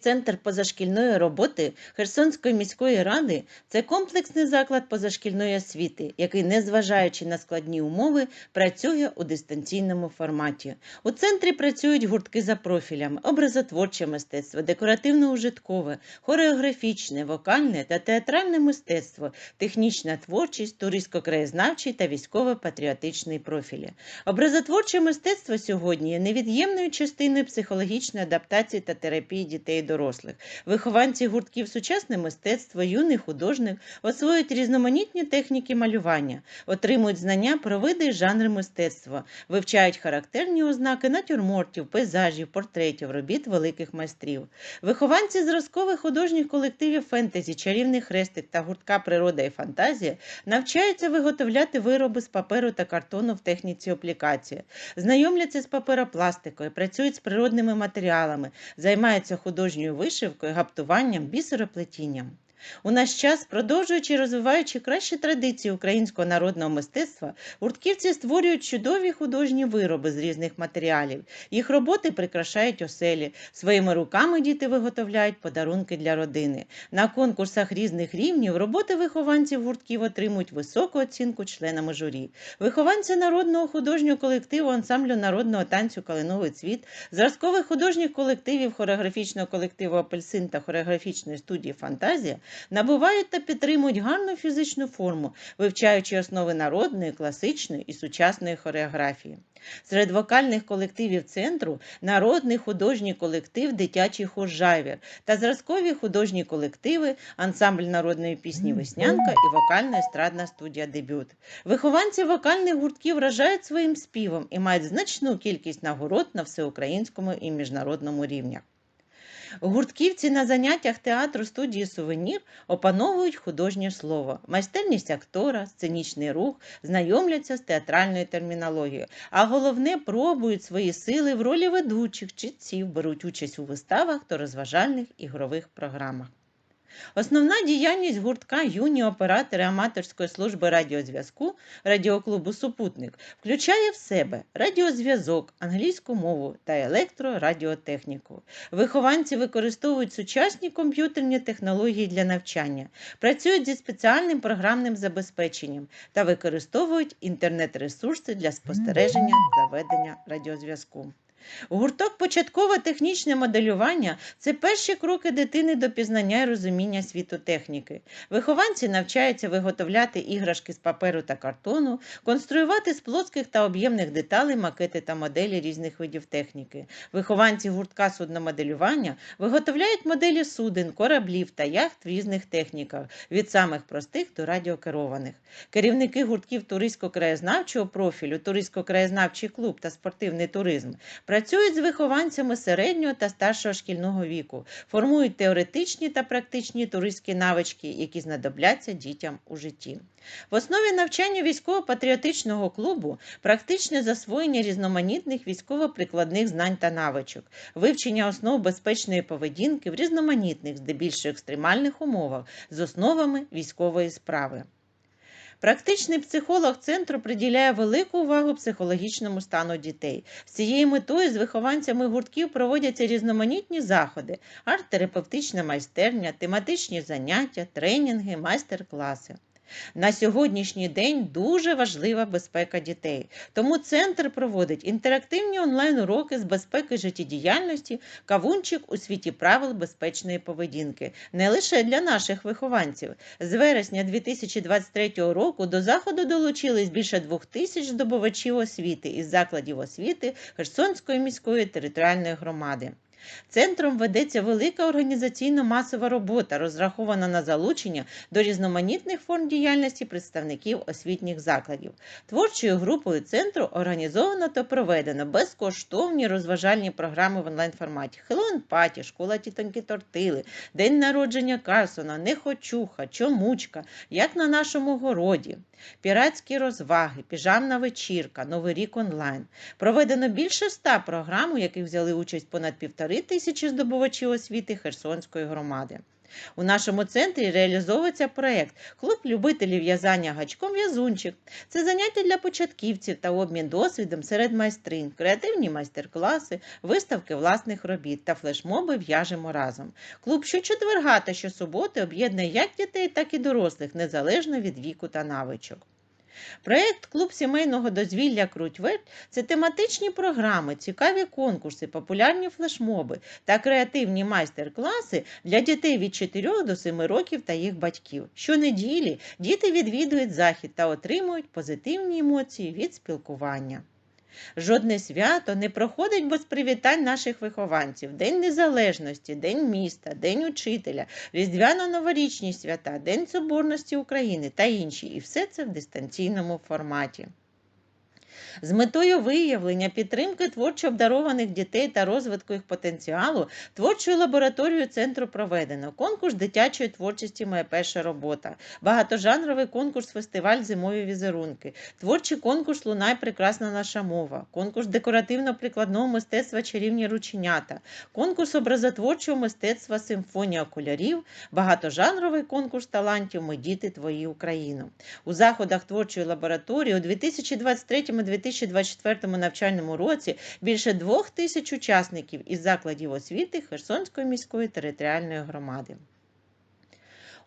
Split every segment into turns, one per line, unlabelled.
центр позашкільної роботи Херсонської міської ради це комплексний заклад позашкільної освіти, який, незважаючи на складні умови, працює у дистанційному форматі. У центрі працюють гуртки за профілями, образотворче мистецтво, декоративно-ужиткове, хореографічне, вокальне та театральне мистецтво, технічна творчість, туристсько-краєзнавчий та військово-патріотичний профілі. Образотворче мистецтво сьогодні є невід'ємною частиною психологічної адаптації та терапії дітей дорослих. Вихованці гуртків сучасне мистецтво, юний художник освоюють різноманітні техніки малювання, отримують знання про види і жанри мистецтва, вивчають характерні ознаки натюрмортів, пейзажів, портретів, робіт великих майстрів. Вихованці зразкових художніх колективів фентезі, чарівний хрестик та гуртка Природа і фантазія навчаються виготовляти вироби з паперу та картону в техніці аплікації, знайомляться з паперопластикою, працюють з природними матеріалами, займаються художньою вишивкою, гаптуванням, бісероплетінням. У наш час, продовжуючи розвиваючи кращі традиції українського народного мистецтва, гуртківці створюють чудові художні вироби з різних матеріалів. Їх роботи прикрашають оселі. Своїми руками діти виготовляють подарунки для родини. На конкурсах різних рівнів роботи вихованців гуртків отримують високу оцінку членами журі. Вихованці народного художнього колективу ансамблю народного танцю Калиновий цвіт, зразкових художніх колективів хореографічного колективу Апельсин та хореографічної студії Фантазія набувають та підтримують гарну фізичну форму, вивчаючи основи народної, класичної і сучасної хореографії. Серед вокальних колективів центру народний художній колектив Дитячий хор «Жайвір» та зразкові художні колективи, ансамбль народної пісні Веснянка і вокальна естрадна студія Дебют. Вихованці вокальних гуртків вражають своїм співом і мають значну кількість нагород на всеукраїнському і міжнародному рівнях. Гуртківці на заняттях театру студії Сувенір опановують художнє слово, майстерність актора, сценічний рух, знайомляться з театральною термінологією, а головне пробують свої сили в ролі ведучих, читців, беруть участь у виставах та розважальних ігрових програмах. Основна діяльність гуртка юні оператори аматорської служби радіозв'язку радіоклубу Супутник включає в себе радіозв'язок, англійську мову та електрорадіотехніку. Вихованці використовують сучасні комп'ютерні технології для навчання, працюють зі спеціальним програмним забезпеченням та використовують інтернет-ресурси для спостереження та ведення радіозв'язку. Гурток початкове технічне моделювання це перші кроки дитини до пізнання і розуміння світу техніки. Вихованці навчаються виготовляти іграшки з паперу та картону, конструювати з плоских та об'ємних деталей макети та моделі різних видів техніки. Вихованці гуртка судномоделювання виготовляють моделі суден, кораблів та яхт в різних техніках, від самих простих до радіокерованих. Керівники гуртків туристсько-краєзнавчого профілю, туристсько-краєзнавчий клуб та спортивний туризм працюють з вихованцями середнього та старшого шкільного віку, формують теоретичні та практичні туристські навички, які знадобляться дітям у житті. В основі навчання військово-патріотичного клубу практичне засвоєння різноманітних військово-прикладних знань та навичок, вивчення основ безпечної поведінки в різноманітних, здебільшого екстремальних умовах з основами військової справи. Практичний психолог центру приділяє велику увагу психологічному стану дітей. З цією метою з вихованцями гуртків проводяться різноманітні заходи, арт-терапевтична майстерня, тематичні заняття, тренінги, майстер-класи. На сьогоднішній день дуже важлива безпека дітей, тому центр проводить інтерактивні онлайн-уроки з безпеки життєдіяльності, кавунчик у світі правил безпечної поведінки, не лише для наших вихованців. З вересня 2023 року до заходу долучились більше двох тисяч здобувачів освіти із закладів освіти Херсонської міської територіальної громади. Центром ведеться велика організаційно-масова робота, розрахована на залучення до різноманітних форм діяльності представників освітніх закладів. Творчою групою центру організовано та проведено безкоштовні розважальні програми в онлайн-форматі Хеллоуін Паті, школа тітоньки Тортили, День народження Карсона, Нехочуха, Чомучка, як на нашому городі. Піратські розваги, піжамна вечірка, Новий рік онлайн. Проведено більше ста програм, у яких взяли участь понад півтори тисячі здобувачів освіти Херсонської громади. У нашому центрі реалізовується проєкт Клуб любителів в'язання гачком в'язунчик. Це заняття для початківців та обмін досвідом серед майстринь, креативні майстер-класи, виставки власних робіт та флешмоби в'яжемо разом. Клуб щочетверга та щосуботи об'єднує як дітей, так і дорослих, незалежно від віку та навичок. Проєкт Клуб сімейного дозвілля Крутьверть це тематичні програми, цікаві конкурси, популярні флешмоби та креативні майстер-класи для дітей від 4 до 7 років та їх батьків. Щонеділі діти відвідують захід та отримують позитивні емоції від спілкування. Жодне свято не проходить без привітань наших вихованців: День Незалежності, День міста, День учителя, Різдвяно-новорічні свята, День Соборності України та інші. І все це в дистанційному форматі. З метою виявлення підтримки творчо обдарованих дітей та розвитку їх потенціалу творчою лабораторією центру проведено конкурс дитячої творчості Моя перша робота, багатожанровий конкурс фестиваль Зимові візерунки, творчий конкурс Лунай прекрасна наша мова, конкурс декоративно-прикладного мистецтва Чарівні рученята, конкурс образотворчого мистецтва Симфонія кольорів, багатожанровий конкурс талантів Ми діти твої Україну. У заходах творчої лабораторії у 2023-2024 навчальному році більше двох тисяч учасників із закладів освіти Херсонської міської територіальної громади.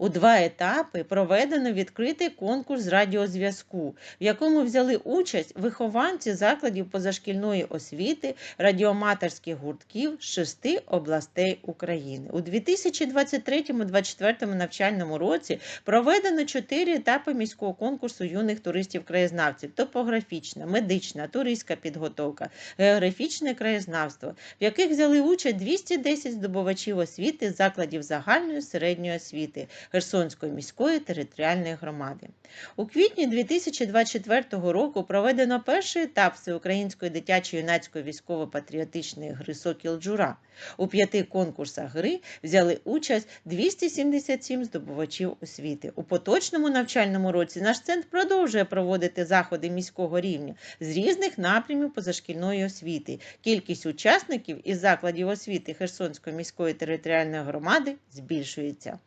У два етапи проведено відкритий конкурс радіозв'язку, в якому взяли участь вихованці закладів позашкільної освіти, радіоматорських гуртків з шести областей України. У 2023-2024 навчальному році проведено чотири етапи міського конкурсу юних туристів-краєзнавців: топографічна, медична, туристська підготовка, географічне краєзнавство, в яких взяли участь 210 здобувачів освіти закладів загальної середньої освіти. Херсонської міської територіальної громади. У квітні 2024 року проведено перший етап всеукраїнської дитячо-юнацької військово-патріотичної гри Сокіл Джура. У п'яти конкурсах гри взяли участь 277 здобувачів освіти. У поточному навчальному році наш центр продовжує проводити заходи міського рівня з різних напрямів позашкільної освіти. Кількість учасників із закладів освіти Херсонської міської територіальної громади збільшується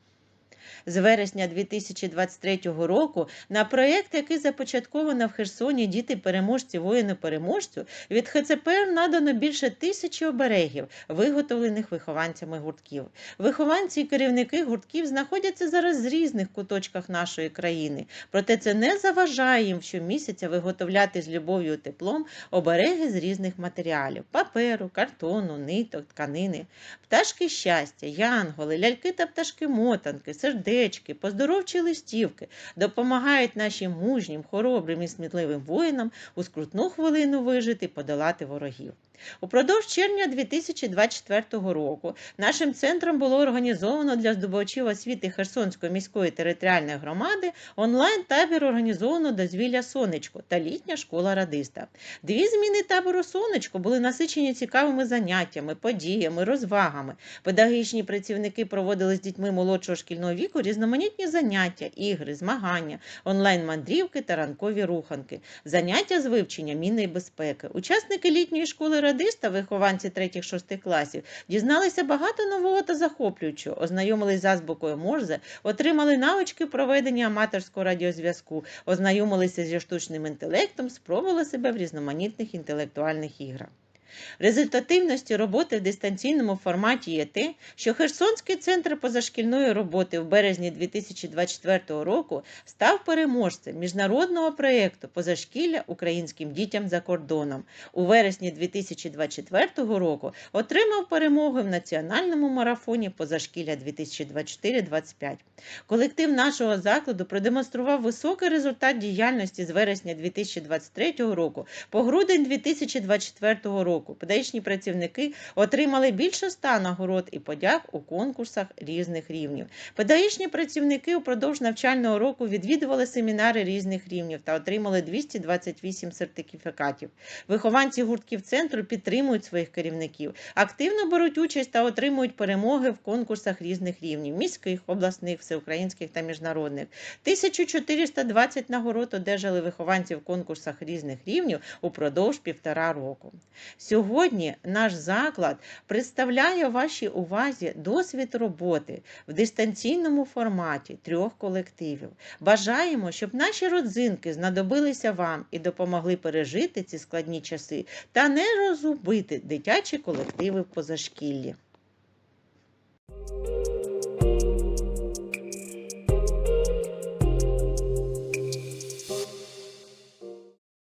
з вересня 2023 року на проєкт, який започатковано в Херсоні діти переможці воїни переможцю, від ХЦПР надано більше тисячі оберегів, виготовлених вихованцями гуртків. Вихованці і керівники гуртків знаходяться зараз з різних куточках нашої країни, проте це не заважає їм щомісяця виготовляти з любов'ю і теплом обереги з різних матеріалів: паперу, картону, ниток, тканини, пташки щастя, янголи, ляльки та пташки-мотанки, сердечки, поздоровчі листівки допомагають нашим мужнім, хоробрим і смітливим воїнам у скрутну хвилину вижити, подолати ворогів. Упродовж червня 2024 року нашим центром було організовано для здобувачів освіти Херсонської міської територіальної громади онлайн-табір організовано дозвілля Сонечко та літня школа радиста. Дві зміни табору Сонечко були насичені цікавими заняттями, подіями, розвагами. Педагогічні працівники проводили з дітьми молодшого шкільного віку різноманітні заняття, ігри, змагання, онлайн-мандрівки та ранкові руханки, заняття з вивчення мінної безпеки. Учасники літньої школи радиста, вихованці 3-6 класів, дізналися багато нового та захоплюючого, ознайомились з азбукою Морзе, отримали навички проведення аматорського радіозв'язку, ознайомилися зі штучним інтелектом, спробували себе в різноманітних інтелектуальних іграх. Результативністю роботи в дистанційному форматі є те, що Херсонський центр позашкільної роботи в березні 2024 року став переможцем міжнародного проєкту позашкілля українським дітям за кордоном. У вересні 2024 року отримав перемогу в національному марафоні позашкілля 2024-25. Колектив нашого закладу продемонстрував високий результат діяльності з вересня 2023 року по грудень 2024 року року педагогічні працівники отримали більше ста нагород і подяк у конкурсах різних рівнів. Педагогічні працівники упродовж навчального року відвідували семінари різних рівнів та отримали 228 сертифікатів. Вихованці гуртків центру підтримують своїх керівників, активно беруть участь та отримують перемоги в конкурсах різних рівнів міських, обласних, всеукраїнських та міжнародних. 1420 нагород одержали вихованці в конкурсах різних рівнів упродовж півтора року. Сьогодні наш заклад представляє вашій увазі досвід роботи в дистанційному форматі трьох колективів. Бажаємо, щоб наші родзинки знадобилися вам і допомогли пережити ці складні часи та не розубити дитячі колективи в позашкіллі.